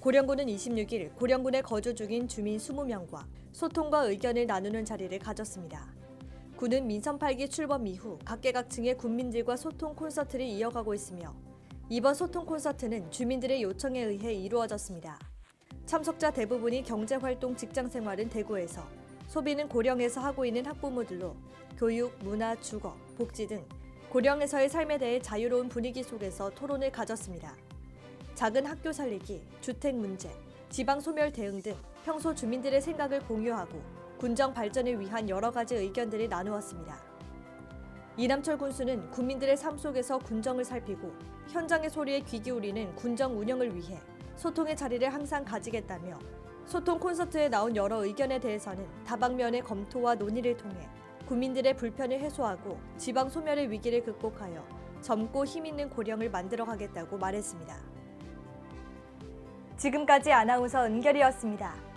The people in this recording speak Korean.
고령군은 26일 고령군에 거주 중인 주민 20명과 소통과 의견을 나누는 자리를 가졌습니다. 군은 민선 8기 출범 이후 각계각층의 군민들과 소통 콘서트를 이어가고 있으며 이번 소통 콘서트는 주민들의 요청에 의해 이루어졌습니다. 참석자 대부분이 경제활동 직장 생활은 대구에서 소비는 고령에서 하고 있는 학부모들로 교육, 문화, 주거, 복지 등 고령에서의 삶에 대해 자유로운 분위기 속에서 토론을 가졌습니다. 작은 학교 살리기, 주택 문제, 지방 소멸 대응 등 평소 주민들의 생각을 공유하고 군정 발전을 위한 여러 가지 의견들을 나누었습니다. 이남철 군수는 국민들의 삶 속에서 군정을 살피고 현장의 소리에 귀 기울이는 군정 운영을 위해 소통의 자리를 항상 가지겠다며 소통 콘서트에 나온 여러 의견에 대해서는 다방면의 검토와 논의를 통해 국민들의 불편을 해소하고 지방 소멸의 위기를 극복하여 젊고 힘 있는 고령을 만들어 가겠다고 말했습니다. 지금까지 아나운서 은결이었습니다.